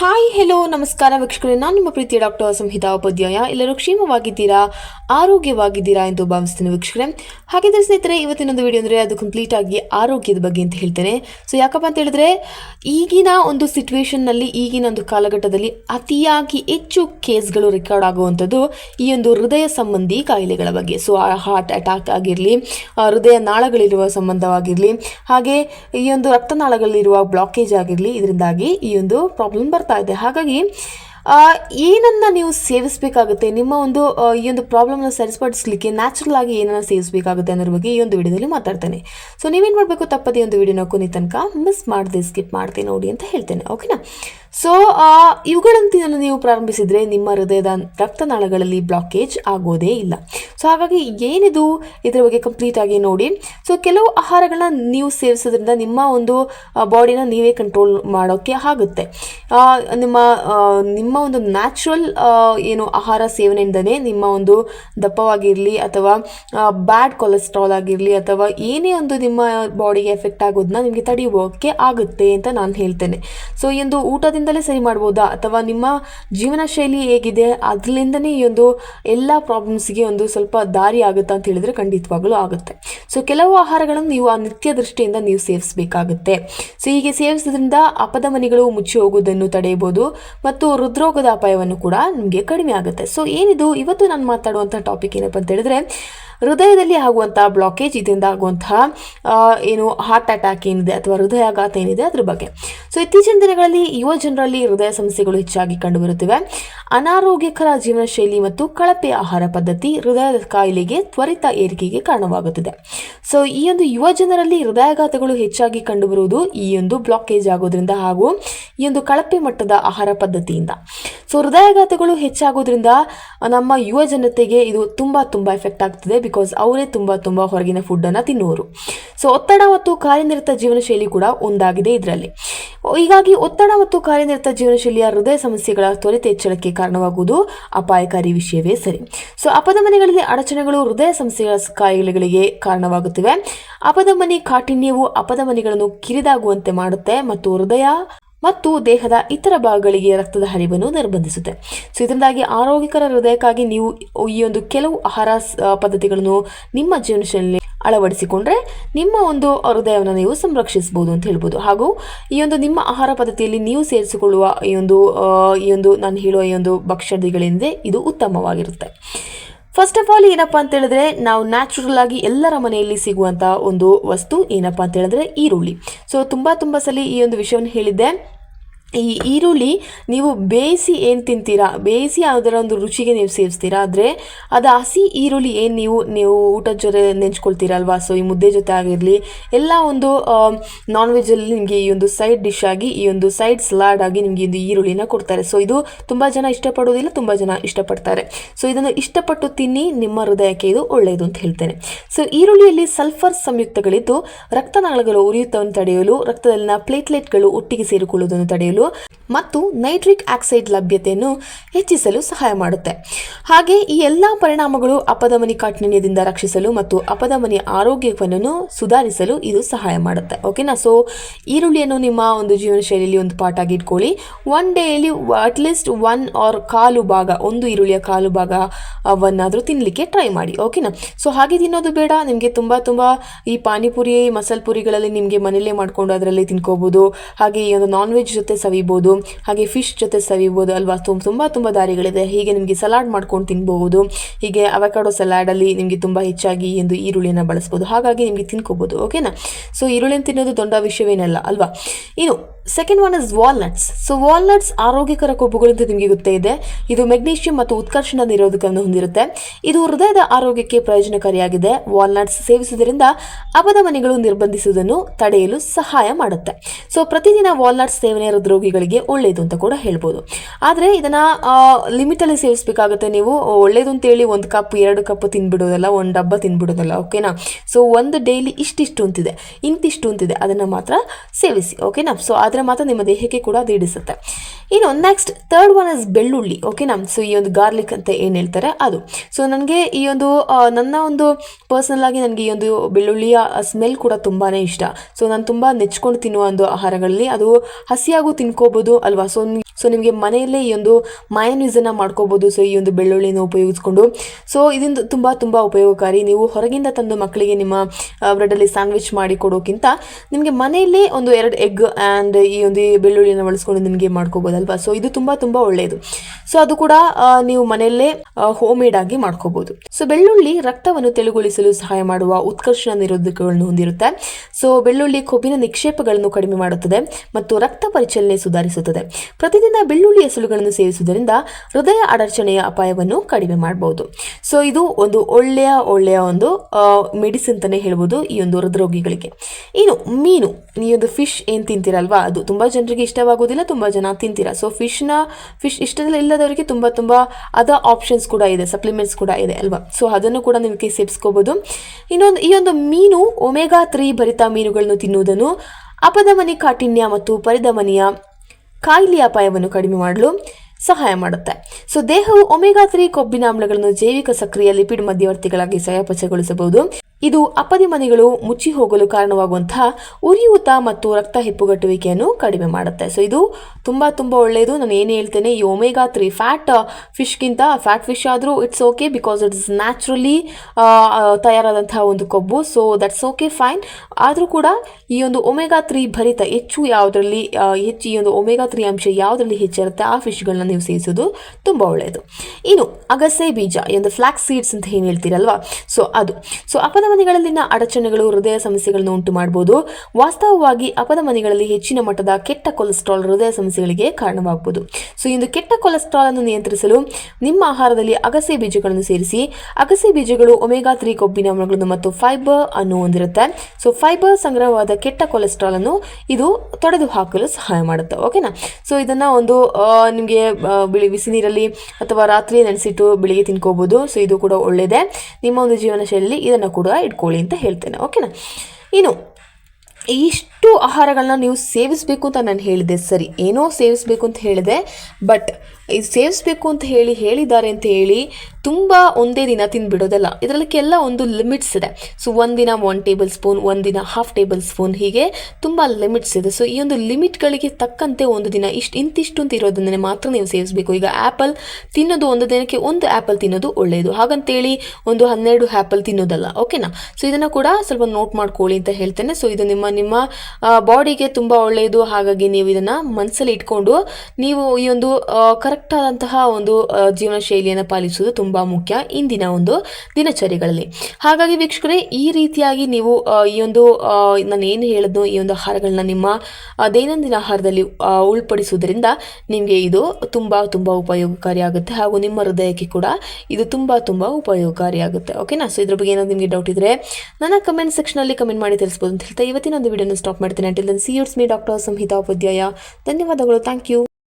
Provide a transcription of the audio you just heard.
Hi hello ನಮಸ್ಕಾರ ವೀಕ್ಷಕರೇ. ನಾನು ನಿಮ್ಮ ಪ್ರೀತಿಯ ಡಾಕ್ಟರ್ ಸಂಹಿತಾ ಉಪಾಧ್ಯಾಯ. ಎಲ್ಲರೂ ಕ್ಷೇಮವಾಗಿದ್ದೀರಾ? ಆರೋಗ್ಯವಾಗಿದ್ದೀರಾ ಎಂದು ಭಾವಿಸ್ತೇನೆ ವೀಕ್ಷಕರೇ. ಹಾಗಿದ್ರೆ ಸ್ನೇಹಿತರೆ ಇವತ್ತಿನೊಂದು ವಿಡಿಯೋ ಅಂದರೆ ಅದು ಕಂಪ್ಲೀಟ್ ಆಗಿ ಆರೋಗ್ಯದ ಬಗ್ಗೆ ಅಂತ ಹೇಳ್ತೇನೆ. ಸೊ ಯಾಕಪ್ಪ ಅಂತ ಹೇಳಿದ್ರೆ, ಈಗಿನ ಒಂದು ಸಿಚುವೇಶನ್ನಲ್ಲಿ ಈಗಿನ ಒಂದು ಕಾಲಘಟ್ಟದಲ್ಲಿ ಅತಿಯಾಗಿ ಹೆಚ್ಚು ಕೇಸ್ಗಳು ರೆಕಾರ್ಡ್ ಆಗುವಂಥದ್ದು ಈ ಒಂದು ಹೃದಯ ಸಂಬಂಧಿ ಕಾಯಿಲೆಗಳ ಬಗ್ಗೆ. ಸೊ ಹಾರ್ಟ್ ಅಟ್ಯಾಕ್ ಆಗಿರಲಿ ಹೃದಯ ನಾಳಗಳಿರುವ ಸಂಬಂಧವಾಗಿರಲಿ, ಹಾಗೆ ಈ ಒಂದು ರಕ್ತನಾಳಗಳಲ್ಲಿರುವ ಬ್ಲಾಕೇಜ್ ಆಗಿರಲಿ, ಇದರಿಂದಾಗಿ ಈ ಒಂದು ಪ್ರಾಬ್ಲಮ್ ಬರ್ತಾ ಇದೆ. ಹಾಗಾಗಿ ಏನನ್ನು ನೀವು ಸೇವಿಸಬೇಕಾಗುತ್ತೆ? ನಿಮ್ಮ ಒಂದು ಈ ಒಂದು ಪ್ರಾಬ್ಲಮ್ನ ಸರಿಪಡಿಸ್ಲಿಕ್ಕೆ ನ್ಯಾಚುರಲ್ ಆಗಿ ಏನನ್ನ ಸೇವಿಸಬೇಕಾಗುತ್ತೆ ಅನ್ನೋದ್ರ ಬಗ್ಗೆ ಈ ಒಂದು ವಿಡಿಯೋದಲ್ಲಿ ಮಾತಾಡ್ತೇನೆ. ಸೊ ನೀವೇನು ಮಾಡಬೇಕು? ತಪ್ಪದೆ ಒಂದು ವಿಡಿಯೋನ ಕೊನೆ ತನಕ ಮಿಸ್ ಮಾಡದೆ ಸ್ಕಿಪ್ ಮಾಡ್ತೀನಿ ನೋಡಿ ಅಂತ ಹೇಳ್ತೇನೆ. ಓಕೆನಾ ಸೊ ಇವುಗಳಂತ ನೀವು ಪ್ರಾರಂಭಿಸಿದರೆ ನಿಮ್ಮ ಹೃದಯದ ರಕ್ತನಾಳಗಳಲ್ಲಿ ಬ್ಲಾಕೇಜ್ ಆಗೋದೇ ಇಲ್ಲ. ಸೊ ಹಾಗಾಗಿ ಏನಿದು ಇದರ ಬಗ್ಗೆ ಕಂಪ್ಲೀಟ್ ಆಗಿ ನೋಡಿ. ಸೊ ಕೆಲವು ಆಹಾರಗಳನ್ನ ನೀವು ಸೇವಿಸೋದ್ರಿಂದ ನಿಮ್ಮ ಒಂದು ಬಾಡಿನ ನೀವೇ ಕಂಟ್ರೋಲ್ ಮಾಡೋಕ್ಕೆ ಆಗುತ್ತೆ. ನಿಮ್ಮ ನಿಮ್ಮ ಒಂದು ನ್ಯಾಚುರಲ್ ಏನು ಆಹಾರ ಸೇವನೆಯಿಂದನೇ ನಿಮ್ಮ ಒಂದು ದಪ್ಪವಾಗಿರಲಿ ಅಥವಾ ಬ್ಯಾಡ್ ಕೊಲೆಸ್ಟ್ರಾಲ್ ಆಗಿರಲಿ ಅಥವಾ ಏನೇ ಒಂದು ನಿಮ್ಮ ಬಾಡಿಗೆ ಎಫೆಕ್ಟ್ ಆಗೋದನ್ನ ನಿಮಗೆ ತಡೆಯೋಕ್ಕೆ ಆಗುತ್ತೆ ಅಂತ ನಾನು ಹೇಳ್ತೇನೆ. ಸೊ ಒಂದು ಊಟದಿಂದಲೇ ಸರಿ ಮಾಡ್ಬೋದಾ? ಅಥವಾ ನಿಮ್ಮ ಜೀವನ ಶೈಲಿ ಹೇಗಿದೆ? ಅದರಿಂದನೇ ಈ ಒಂದು ಎಲ್ಲ ಪ್ರಾಬ್ಲಮ್ಸ್ಗೆ ಒಂದು ಸ್ವಲ್ಪ ದಾರಿ ಆಗುತ್ತಾ ಅಂತ ಹೇಳಿದ್ರೆ ಖಂಡಿತವಾಗಲೂ ಆಗುತ್ತೆ. ಸೊ ಕೆಲವು ಆಹಾರಗಳನ್ನು ನೀವು ಆ ನಿತ್ಯ ದೃಷ್ಟಿಯಿಂದ ನೀವು ಸೇವಿಸಬೇಕಾಗುತ್ತೆ. ಸೊ ಹೀಗೆ ಸೇವಿಸೋದ್ರಿಂದ ಅಪಧಮನಿಗಳು ಮುಚ್ಚಿ ಹೋಗುವುದನ್ನು ತಡೆಯಬಹುದು ಮತ್ತು ಹೃದ್ರೋಗದ ಅಪಾಯವನ್ನು ಕೂಡ ನಿಮಗೆ ಕಡಿಮೆ ಆಗುತ್ತೆ. ಸೊ ಏನಿದು? ಇವತ್ತು ನಾನು ಮಾತಾಡುವಂಥ ಟಾಪಿಕ್ ಏನಪ್ಪ ಅಂತ ಹೇಳಿದ್ರೆ ಹೃದಯದಲ್ಲಿ ಆಗುವಂಥ ಬ್ಲಾಕೇಜ್ ಇದರಿಂದ ಆಗುವಂತಹ ಏನು ಹಾರ್ಟ್ ಅಟ್ಯಾಕ್ ಏನಿದೆ ಅಥವಾ ಹೃದಯಾಘಾತ ಏನಿದೆ ಅದ್ರ ಬಗ್ಗೆ. ಸೊ ಇತ್ತೀಚಿನ ದಿನಗಳಲ್ಲಿ ಯುವ ಜನರಲ್ಲಿ ಹೃದಯ ಸಮಸ್ಯೆಗಳು ಹೆಚ್ಚಾಗಿ ಕಂಡುಬರುತ್ತಿವೆ. ಅನಾರೋಗ್ಯಕರ ಜೀವನ ಶೈಲಿ ಮತ್ತು ಕಳಪೆ ಆಹಾರ ಪದ್ಧತಿ ಹೃದಯದ ಕಾಯಿಲೆಗೆ ತ್ವರಿತ ಏರಿಕೆಗೆ ಕಾರಣವಾಗುತ್ತದೆ. ಸೊ ಈ ಒಂದು ಯುವ ಜನರಲ್ಲಿ ಹೃದಯಾಘಾತಗಳು ಹೆಚ್ಚಾಗಿ ಕಂಡುಬರುವುದು ಈ ಒಂದು ಬ್ಲಾಕೇಜ್ ಆಗೋದ್ರಿಂದ ಹಾಗೂ ಈ ಒಂದು ಕಳಪೆ ಮಟ್ಟದ ಆಹಾರ ಪದ್ಧತಿಯಿಂದ. ಸೊ ಹೃದಯಾಘಾತಗಳು ಹೆಚ್ಚಾಗೋದ್ರಿಂದ ನಮ್ಮ ಯುವ ಜನತೆಗೆ ಇದು ತುಂಬ ತುಂಬ ಎಫೆಕ್ಟ್ ಆಗ್ತದೆ ಬಿಕಾಸ್ ಅವರೇ ತುಂಬ ತುಂಬ ಹೊರಗಿನ ಫುಡ್ಡನ್ನು ತಿನ್ನುವರು. ಸೊ ಒತ್ತಡ ಮತ್ತು ಕಾರ್ಯನಿರತ ಜೀವನ ಶೈಲಿ ಕೂಡ ಒಂದಾಗಿದೆ ಇದರಲ್ಲಿ. ಹೀಗಾಗಿ ಒತ್ತಡ ಮತ್ತು ಕಾರ್ಯನಿರತ ಜೀವನ ಶೈಲಿಯ ಹೃದಯ ಸಮಸ್ಯೆಗಳ ತ್ವರಿತ ಹೆಚ್ಚಳಕ್ಕೆ ಕಾರಣವಾಗುವುದು ಅಪಾಯಕಾರಿ ವಿಷಯವೇ ಸರಿ. ಸೊ ಅಪಧಮನಿಗಳಲ್ಲಿ ಅಡಚಣೆಗಳು ಹೃದಯ ಸಮಸ್ಯೆಗಳ ಕಾಯಿಲೆಗಳಿಗೆ ಕಾರಣವಾಗುತ್ತಿವೆ. ಅಪಧಮನಿ ಕಾಠಿಣ್ಯವು ಅಪಧಮನಿಗಳನ್ನು ಕಿರಿದಾಗುವಂತೆ ಮಾಡುತ್ತೆ ಮತ್ತು ಹೃದಯ ಮತ್ತು ದೇಹದ ಇತರ ಭಾಗಗಳಿಗೆ ರಕ್ತದ ಹರಿವನ್ನು ನಿರ್ಬಂಧಿಸುತ್ತೆ. ಸೊ ಇದರಿಂದಾಗಿ ಆರೋಗ್ಯಕರ ಹೃದಯಕ್ಕಾಗಿ ನೀವು ಈ ಒಂದು ಕೆಲವು ಆಹಾರ ಪದ್ಧತಿಗಳನ್ನು ನಿಮ್ಮ ಜೀವನಶೈಲಿ ಅಳವಡಿಸಿಕೊಂಡ್ರೆ ನಿಮ್ಮ ಒಂದು ಹೃದಯವನ್ನು ನೀವು ಸಂರಕ್ಷಿಸಬಹುದು ಅಂತ ಹೇಳ್ಬೋದು. ಹಾಗೂ ಈ ಒಂದು ನಿಮ್ಮ ಆಹಾರ ಪದ್ಧತಿಯಲ್ಲಿ ನೀವು ಸೇರಿಸಿಕೊಳ್ಳುವ ಈ ಒಂದು ಈ ಒಂದು ನಾನು ಹೇಳುವ ಈ ಒಂದು ಭಕ್ಷದಿಗಳಿಂದ ಇದು ಉತ್ತಮವಾಗಿರುತ್ತೆ. ಫಸ್ಟ್ ಆಫ್ ಆಲ್ ಏನಪ್ಪ ಅಂತ ಹೇಳಿದ್ರೆ, ನಾವು ನ್ಯಾಚುರಲ್ ಆಗಿ ಎಲ್ಲರ ಮನೆಯಲ್ಲಿ ಸಿಗುವಂಥ ಒಂದು ವಸ್ತು ಏನಪ್ಪ ಅಂತ ಹೇಳಿದ್ರೆ ಈರುಳ್ಳಿ. ಸೊ ತುಂಬಾ ತುಂಬಾ ಸಲ ಈ ಒಂದು ವಿಷಯವನ್ನು ಹೇಳಿದ್ದೆ. ಈ ಈರುಳ್ಳಿ ನೀವು ಬೇಯಿಸಿ ಏನು ತಿಂತೀರಾ? ಬೇಯಿಸಿ ಅದರ ಒಂದು ರುಚಿಗೆ ನೀವು ಸೇವಿಸ್ತೀರಾ? ಆದರೆ ಅದು ಹಸಿ ಈರುಳ್ಳಿ ಏನು ನೀವು ನೀವು ಊಟದ ಜೊತೆ ನೆಂಚ್ಕೊಳ್ತೀರಾ ಅಲ್ವಾ ಸೊ ಈ ಮುದ್ದೆ ಜೊತೆ ಆಗಿರಲಿ, ಎಲ್ಲ ಒಂದು ನಾನ್ ವೆಜ್ಜಲ್ಲಿ ನಿಮಗೆ ಈ ಒಂದು ಸೈಡ್ ಡಿಶ್ ಆಗಿ, ಈ ಒಂದು ಸೈಡ್ ಸಲಾಡ್ ಆಗಿ ನಿಮಗೆ ಒಂದು ಈರುಳ್ಳಿನ ಕೊಡ್ತಾರೆ. ಸೊ ಇದು ತುಂಬ ಜನ ಇಷ್ಟಪಡೋದಿಲ್ಲ ತುಂಬ ಜನ ಇಷ್ಟಪಡ್ತಾರೆ. ಸೊ ಇದನ್ನು ಇಷ್ಟಪಟ್ಟು ತಿನ್ನಿ, ನಿಮ್ಮ ಹೃದಯಕ್ಕೆ ಇದು ಒಳ್ಳೆಯದು ಅಂತ ಹೇಳ್ತೇನೆ. ಸೊ ಈರುಳ್ಳಿಯಲ್ಲಿ ಸಲ್ಫರ್ ಸಂಯುಕ್ತಗಳಿದ್ದು, ರಕ್ತನಾಳಗಳು ಉರಿಯುತ್ತವನ್ನು ತಡೆಯಲು, ರಕ್ತದಲ್ಲಿನ ಪ್ಲೇಟ್ಲೆಟ್ಗಳು ಒಟ್ಟಿಗೆ ಸೇರಿಕೊಳ್ಳುವುದನ್ನು ತಡೆಯಲು Indo ಮತ್ತು ನೈಟ್ರಿಕ್ ಆಕ್ಸೈಡ್ ಲಭ್ಯತೆಯನ್ನು ಹೆಚ್ಚಿಸಲು ಸಹಾಯ ಮಾಡುತ್ತೆ. ಹಾಗೆ ಈ ಎಲ್ಲ ಪರಿಣಾಮಗಳು ಅಪಧಮನಿ ಕಾಠಿಣ್ಯದಿಂದ ರಕ್ಷಿಸಲು ಮತ್ತು ಅಪಧಮನಿ ಆರೋಗ್ಯವನ್ನು ಸುಧಾರಿಸಲು ಇದು ಸಹಾಯ ಮಾಡುತ್ತೆ. ಓಕೆನಾ? ಸೊ ಈರುಳ್ಳಿಯನ್ನು ನಿಮ್ಮ ಒಂದು ಜೀವನ ಶೈಲಿಯಲ್ಲಿ ಒಂದು ಪಾರ್ಟ್ ಆಗಿ ಇಟ್ಕೊಳ್ಳಿ one daily at least one or ಕಾಲು ಭಾಗ, ಒಂದು ಈರುಳ್ಳಿಯ ಕಾಲು ಭಾಗ ಅವನ್ನಾದರೂ ತಿನ್ನಲಿಕ್ಕೆ ಟ್ರೈ ಮಾಡಿ. ಓಕೆನಾ? ಸೊ ಹಾಗೆ ತಿನ್ನೋದು ಬೇಡ. ನಿಮಗೆ ತುಂಬ ತುಂಬ ಈ ಪಾನಿಪುರಿ, ಮಸಾಲೆ ಪುರಿಗಳಲ್ಲಿ ನಿಮಗೆ ಮನೆಯಲ್ಲೇ ಮಾಡಿಕೊಂಡು ಅದರಲ್ಲಿ ತಿನ್ಕೋಬೋದು. ಹಾಗೆ ಈ ಒಂದು ನಾನ್ ವೆಜ್ ಜೊತೆ ಸವಿಬೋದು. ಹಾಗೆ ಫಿಶ್ ಜೊತೆ ಸವಿಬೋದು ಅಲ್ವಾ? ತುಂಬ ತುಂಬ ತುಂಬ ದಾರಿಗಳಿದೆ. ಹೀಗೆ ನಿಮಗೆ ಸಲಾಡ್ ಮಾಡ್ಕೊಂಡು ತಿನ್ಬಹುದು. ಹೀಗೆ ಅವಕಾಡೋ ಸಲಾಡಲ್ಲಿ ನಿಮಗೆ ತುಂಬ ಹೆಚ್ಚಾಗಿ ಎಂದು ಈರುಳ್ಳಿಯನ್ನು ಈರುಳ್ಳಿನ ಬಳಸ್ಬೋದು. ಹಾಗಾಗಿ ನಿಮಗೆ ತಿನ್ಕೋಬೋದು ಓಕೆನಾ ಸೊ ಈರುಳ್ಳಿನ ತಿನ್ನೋದು ದೊಡ್ಡ ವಿಷಯವೇನಲ್ಲ, ಅಲ್ವಾ? ಇನ್ನು second one is walnuts so walnuts ಆರೋಗ್ಯಕರ ಕೊಬ್ಬುಗಳು ನಿಮಗೆ ಗೊತ್ತೇ ಇದೆ. ಇದು ಮೆಗ್ನೀಷಿಯಂ ಮತ್ತು ಉತ್ಕರ್ಷಣ ನಿರೋಧಕವನ್ನು ಹೊಂದಿರುತ್ತೆ. ಇದು ಹೃದಯದ ಆರೋಗ್ಯಕ್ಕೆ ಪ್ರಯೋಜನಕಾರಿಯಾಗಿದೆ. ವಾಲ್ನಟ್ಸ್ ಸೇವಿಸುವುದರಿಂದ ಅಪಧಮನಿಗಳು ನಿರ್ಬಂಧಿಸುವುದನ್ನು ತಡೆಯಲು ಸಹಾಯ ಮಾಡುತ್ತೆ. ಸೊ ಪ್ರತಿದಿನ ವಾಲ್ನಟ್ಸ್ ಸೇವನೆ ಹೃದ್ರೋಗಿಗಳಿಗೆ ಒಳ್ಳೆಯದು ಅಂತ ಕೂಡ ಹೇಳ್ಬೋದು. ಆದರೆ, ಇದನ್ನು ಲಿಮಿಟಲ್ಲಿ ಸೇವಿಸಬೇಕಾಗುತ್ತೆ ನೀವು. ಒಳ್ಳೆಯದು ಅಂತೇಳಿ ಒಂದು ಕಪ್, ಎರಡು ಕಪ್ ತಿನ್ಬಿಡೋದಲ್ಲ, ಒಂದು ಡಬ್ಬ ತಿನ್ಬಿಡೋದಲ್ಲ ಓಕೆನಾ ಸೊ ಒಂದು ಡೈಲಿ ಇಷ್ಟಿಷ್ಟು ಅಂತಿದೆ. ಇಂತಿಷ್ಟು ಅಂತಿದೆ. ಅದನ್ನು ಮಾತ್ರ ಸೇವಿಸಿ ಓಕೆನಾ ಸೊ ಆದರೆ ಮಾತ್ರ ನಿಮ್ಮ ದೇಹಕ್ಕೆ ಕೂಡ ಅದು ಹಿಡಿಸುತ್ತೆ. ಇನ್ನು ನೆಕ್ಸ್ಟ್ ಥರ್ಡ್ ಒನ್ ಇಸ್ ಬೆಳ್ಳುಳ್ಳಿ. ಓಕೆನಾ ಸೊ ಈ ಒಂದು ಗಾರ್ಲಿಕ್ ಅಂತ ಏನು ಹೇಳ್ತಾರೆ? ಅದು. ಸೊ ನನಗೆ ಈ ಒಂದು ನನ್ನ ಒಂದು ಪರ್ಸನಲ್ ಆಗಿ ನನಗೆ ಈ ಒಂದು ಬೆಳ್ಳುಳ್ಳಿಯ ಸ್ಮೆಲ್ ಕೂಡ ತುಂಬಾ ಇಷ್ಟ. ಸೊ ನಾನು ತುಂಬ ನೆಚ್ಕೊಂಡು ತಿನ್ನುವ ಒಂದು ಆಹಾರಗಳಲ್ಲಿ ಅದು ಹಸಿಯಾಗೂ ತಿನ್ಕೋಬೋದು ಅಲ್ವಾ? ಸೊ ಸೊ ನಿಮಗೆ ಮನೆಯಲ್ಲೇ ಈ ಒಂದು ಮಯನೀಸನ್ನು ಮಾಡ್ಕೋಬೋದು. ಸೊ ಈ ಒಂದು ಬೆಳ್ಳುಳ್ಳಿನ ಉಪಯೋಗಿಸ್ಕೊಂಡು. ಸೊ ಇದರಿಂದ ತುಂಬ ತುಂಬ ಉಪಯೋಗಕಾರಿ. ನೀವು ಹೊರಗಿಂದ ತಂದು ಮಕ್ಕಳಿಗೆ ನಿಮ್ಮ ಬ್ರೆಡಲ್ಲಿ ಸ್ಯಾಂಡ್ವಿಚ್ ಮಾಡಿ ಕೊಡೋಕ್ಕಿಂತ ನಿಮಗೆ ಮನೆಯಲ್ಲೇ ಒಂದು ಎರಡು ಎಗ್ ಆ್ಯಂಡ್ ಈ ಒಂದು ಬೆಳ್ಳುಳ್ಳಿನ ಬಳಸ್ಕೊಂಡು ನಿಮಗೆ ಮಾಡ್ಕೋಬೋದಲ್ವಾ? ಸೊ ಇದು ತುಂಬ ತುಂಬ ಒಳ್ಳೆಯದು ಸೊ ಅದು ಕೂಡ ನೀವು ಮನೆಯಲ್ಲೇ ಹೋಮ್ ಮೇಡ್ ಆಗಿ ಮಾಡ್ಕೋಬೋದು. ಸೊ ಬೆಳ್ಳುಳ್ಳಿ ರಕ್ತವನ್ನು ತೆಳುಗೊಳಿಸಲು ಸಹಾಯ ಮಾಡುವ ಉತ್ಕರ್ಷಣ ನಿರೋಧಕಗಳನ್ನು ಹೊಂದಿರುತ್ತೆ. ಸೊ ಬೆಳ್ಳುಳ್ಳಿ ಕೊಬ್ಬಿನ ನಿಕ್ಷೇಪಗಳನ್ನು ಕಡಿಮೆ ಮಾಡುತ್ತದೆ ಮತ್ತು ರಕ್ತ ಪರಿಚಲನೆ ಸುಧಾರಿಸುತ್ತದೆ. ಪ್ರತಿದಿನ ಬೆಳ್ಳುಳ್ಳಿ ಎಸಳುಗಳನ್ನು ಸೇವಿಸುವುದರಿಂದ ಹೃದಯ ಅಡರ್ಚಣೆಯ ಅಪಾಯವನ್ನು ಕಡಿಮೆ ಮಾಡಬಹುದು ಸೊ ಇದು ಒಂದು ಒಳ್ಳೆಯ ಒಳ್ಳೆಯ ಒಂದು ಮೆಡಿಸಿನ್ ಅಂತಲೇ ಹೇಳ್ಬೋದು ಈ ಒಂದು ಹೃದ್ರೋಗಿಗಳಿಗೆ. ಇನ್ನು ಮೀನು, ಈ ಒಂದು ಫಿಶ್ ಏನು ತಿಂತೀರಲ್ವಾ? ಅದು ತುಂಬ ಜನರಿಗೆ ಇಷ್ಟವಾಗೋದಿಲ್ಲ ತುಂಬ ಜನ ತಿಂತೀರ? ಸೊ ಫಿಶ್ನ ಫಿಶ್ ಇಷ್ಟದಲ್ಲ ಇಲ್ಲದವರಿಗೆ ತುಂಬ ತುಂಬ ಅದ ಆಪ್ಷನ್ಸ್ ಕೂಡ ಇದೆ ಸಪ್ಲಿಮೆಂಟ್ಸ್ ಕೂಡ ಇದೆ ಅಲ್ವಾ? ಸೊ ಅದನ್ನು ಕೂಡ ನಿಮಗೆ ಸೇವಿಸ್ಕೋಬೋದು ಇನ್ನೊಂದು, ಈ ಒಂದು ಮೀನು ಒಮೆಗಾ ತ್ರೀ ಭರಿತ ಮೀನುಗಳನ್ನು ತಿನ್ನುವುದನ್ನು ಅಪಧಮನಿ ಕಾಠಿಣ್ಯ ಮತ್ತು ಪರಿಧಮನಿಯ ಕಾಯಿಲೆ ಅಪಾಯವನ್ನು ಕಡಿಮೆ ಮಾಡಲು ಸಹಾಯ ಮಾಡುತ್ತೆ. ಸೊ ದೇಹವು ಒಮೆಗಾ ತ್ರೀ ಕೊಬ್ಬಿನ ಆಮ್ಲಗಳನ್ನು ಜೈವಿಕ ಸಕ್ರಿಯ ಲಿಪಿಡ್ ಮಧ್ಯವರ್ತಿಗಳಾಗಿ ಚಯಾಪಚಯಗೊಳಿಸಬಹುದು ಇದು ಅಪಧಿಮನಿಗಳು ಮುಚ್ಚಿ ಹೋಗಲು ಕಾರಣವಾಗುವಂತಹ ಉರಿಯೂತ ಮತ್ತು ರಕ್ತ ಹೆಪ್ಪುಗಟ್ಟುವಿಕೆಯನ್ನು ಕಡಿಮೆ ಮಾಡುತ್ತೆ. ಸೊ ಇದು ತುಂಬ ತುಂಬ ಒಳ್ಳೆಯದು. ನಾನು ಏನು ಹೇಳ್ತೇನೆ, ಈ ಒಮೆಗಾ ತ್ರೀ ಫ್ಯಾಟ್ ಫಿಶ್ಗಿಂತ ಫ್ಯಾಟ್ ಫಿಶ್ ಆದರೂ it's okay because it's naturally ತಯಾರಾದಂತಹ ಒಂದು ಕೊಬ್ಬು. ಸೊ ದಟ್ಸ್ ಓಕೆ ಫೈನ್ ಆದರೂ ಕೂಡ ಈ ಒಂದು ಒಮೆಗಾ ತ್ರೀ ಭರಿತ ಹೆಚ್ಚು ಯಾವುದರಲ್ಲಿ ಹೆಚ್ಚು ಈ ಒಂದು ಒಮೆಗಾ ತ್ರೀ ಅಂಶ ಯಾವುದರಲ್ಲಿ ಹೆಚ್ಚಿರುತ್ತೆ, ಆ ಫಿಶ್ಗಳನ್ನ ನೀವು ಸೇವಿಸೋದು ತುಂಬ ಒಳ್ಳೆಯದು. ಇನ್ನು ಅಗಸೆ ಬೀಜ ಒಂದು ಫ್ಲಾಕ್ಸ್ ಸೀಡ್ಸ್ ಅಂತ ಏನು ಹೇಳ್ತೀರಲ್ವಾ? ಸೊ ಅದು. ಸೊ ಅಪಧಮನಿಗಳಲ್ಲಿನ ಅಡಚಣೆಗಳು, ಹೃದಯ ಸಮಸ್ಯೆಗಳನ್ನು ಉಂಟು ಮಾಡಬಹುದು ವಾಸ್ತವವಾಗಿ ಅಪಧಮನಿಗಳಲ್ಲಿ ಹೆಚ್ಚಿನ ಮಟ್ಟದ ಕೆಟ್ಟ ಕೊಲೆಸ್ಟ್ರಾಲ್ ಹೃದಯ ಸಮಸ್ಯೆಗಳಿಗೆ ಕಾರಣವಾಗಬಹುದು ಸೊ ಇಂದು ಕೆಟ್ಟ ಕೊಲೆಸ್ಟ್ರಾಲ್ ಅನ್ನು ನಿಯಂತ್ರಿಸಲು ನಿಮ್ಮ ಆಹಾರದಲ್ಲಿ ಅಗಸೆ ಬೀಜಗಳನ್ನು ಸೇರಿಸಿ, ಅಗಸೆ ಬೀಜಗಳು ಒಮೆಗಾ ತ್ರೀ ಕೊಬ್ಬಿನ ಆಮ್ಲಗಳನ್ನು ಮತ್ತು ಫೈಬರ್ ಅನ್ನು ಹೊಂದಿರುತ್ತೆ. ಸೊ ಫೈಬರ್ ಸಂಗ್ರಹವಾದ ಕೆಟ್ಟ ಕೊಲೆಸ್ಟ್ರಾಲ್ ಅನ್ನು ಇದು ತೊಡೆದು ಹಾಕಲು ಸಹಾಯ ಮಾಡುತ್ತೆ. ಓಕೆನಾ ಸೊ ಇದನ್ನ ಒಂದು ನಿಮಗೆ ಬಿಳಿ ಬಿಸಿ ನೀರಲ್ಲಿ ಅಥವಾ ರಾತ್ರಿ ನೆನೆಸಿಟ್ಟು ಬೆಳಿಗ್ಗೆ ತಿನ್ಕೋಬಹುದು ಸೊ ಇದು ಕೂಡ ಒಳ್ಳೆಯದೇ ನಿಮ್ಮ ಒಂದು ಜೀವನ ಶೈಲಿಯಲ್ಲಿ ಇದನ್ನು ಕೂಡ ಇಟ್ಕೊಳ್ಳಿ ಅಂತ ಹೇಳ್ತೇನೆ ಓಕೆನಾ ಇನ್ನು ಇಷ್ಟು ಆಹಾರಗಳನ್ನ ನೀವು ಸೇವಿಸಬೇಕು ಅಂತ ನಾನು ಹೇಳಿದೆ. ಸರಿ, ಏನೋ ಸೇವಿಸಬೇಕು ಅಂತ ಹೇಳಿದೆ, ಬಟ್ ಇದು ಸೇವಿಸಬೇಕು ಅಂತ ಹೇಳಿ ಹೇಳಿದ್ದಾರೆ ಅಂತ ಹೇಳಿ ತುಂಬ ಒಂದೇ ದಿನ ತಿಂದುಬಿಡೋದಲ್ಲ ಇದರಲ್ಲಕ್ಕೆಲ್ಲ ಒಂದು ಲಿಮಿಟ್ಸ್ ಇದೆ. ಸೊ ಒಂದಿನ ಒನ್ ಟೇಬಲ್ ಸ್ಪೂನ್ ಒಂದಿನ ಹಾಫ್ ಟೇಬಲ್ ಸ್ಪೂನ್ ಹೀಗೆ ತುಂಬ ಲಿಮಿಟ್ಸ್ ಇದೆ. ಸೊ, ಈ ಒಂದು ಲಿಮಿಟ್ಗಳಿಗೆ ತಕ್ಕಂತೆ ಒಂದು ದಿನ ಇಷ್ಟು ಇಂತಿಷ್ಟು ಅಂತ ಇರೋದನ್ನೇ ಮಾತ್ರ ನೀವು ಸೇವಿಸಬೇಕು. ಈಗ ಆ್ಯಪಲ್ ತಿನ್ನೋದು ಒಂದು ದಿನಕ್ಕೆ ಒಂದು ಆ್ಯಪಲ್ ತಿನ್ನೋದು ಒಳ್ಳೆಯದು. ಹಾಗಂತೇಳಿ ಒಂದು ಹನ್ನೆರಡು ಆ್ಯಪಲ್ ತಿನ್ನೋದಲ್ಲ, ಓಕೆನಾ? ಸೊ, ಇದನ್ನು ಕೂಡ ಸ್ವಲ್ಪ ನೋಟ್ ಮಾಡ್ಕೊಳ್ಳಿ ಅಂತ ಹೇಳ್ತೇನೆ. ಸೊ, ಇದು ನಿಮ್ಮ ನಿಮ್ಮ ಬಾಡಿಗೆ ತುಂಬ ಒಳ್ಳೆಯದು. ಹಾಗಾಗಿ ನೀವು ಇದನ್ನು ಮನಸ್ಸಲ್ಲಿ ಇಟ್ಕೊಂಡು ನೀವು ಈ ಒಂದು ಕರೆಕ್ಟ್ ಆದಂತಹ ಒಂದು ಜೀವನ ಶೈಲಿಯನ್ನು ಪಾಲಿಸುವುದು ತುಂಬ ಮುಖ್ಯ ಇಂದಿನ ಒಂದು ದಿನಚರಿಗಳಲ್ಲಿ. ಹಾಗಾಗಿ ವೀಕ್ಷಕರೇ, ಈ ರೀತಿಯಾಗಿ ನೀವು ಈ ಒಂದು ನಾನು ಏನು ಹೇಳಿದ್ನೋ ಈ ಒಂದು ಆಹಾರಗಳನ್ನ ನಿಮ್ಮ ದೈನಂದಿನ ಆಹಾರದಲ್ಲಿ ಉಳ್ಪಡಿಸುವುದರಿಂದ ನಿಮಗೆ ಇದು ತುಂಬ ತುಂಬ ಉಪಯೋಗಕಾರಿಯಾಗುತ್ತೆ ಹಾಗೂ ನಿಮ್ಮ ಹೃದಯಕ್ಕೆ ಕೂಡ ಇದು ತುಂಬ ತುಂಬ ಉಪಯೋಗಕಾರಿಯಾಗುತ್ತೆ. ಓಕೆನಾ ಸೊ ಇದ್ರ ಬಗ್ಗೆ ಏನಾದ್ರು ನಿಮಗೆ ಡೌಟ್ ಇದ್ದರೆ ನನ್ನ ಕಮೆಂಟ್ ಸೆಕ್ಷನಲ್ಲಿ ಕಮೆಂಟ್ ಮಾಡಿ ತಿಳಿಸ್ಬೋದು ಅಂತ ಹೇಳ್ತಾ ಇವತ್ತಿನ ಒಂದು ವಿಡಿಯೋನ ಸ್ಟಾಪ್ ಮಾಡ್ತೀನಿ. Until then see you it's me doctor Samhita Upadhyaya ಧನ್ಯವಾದಗಳು. Thank you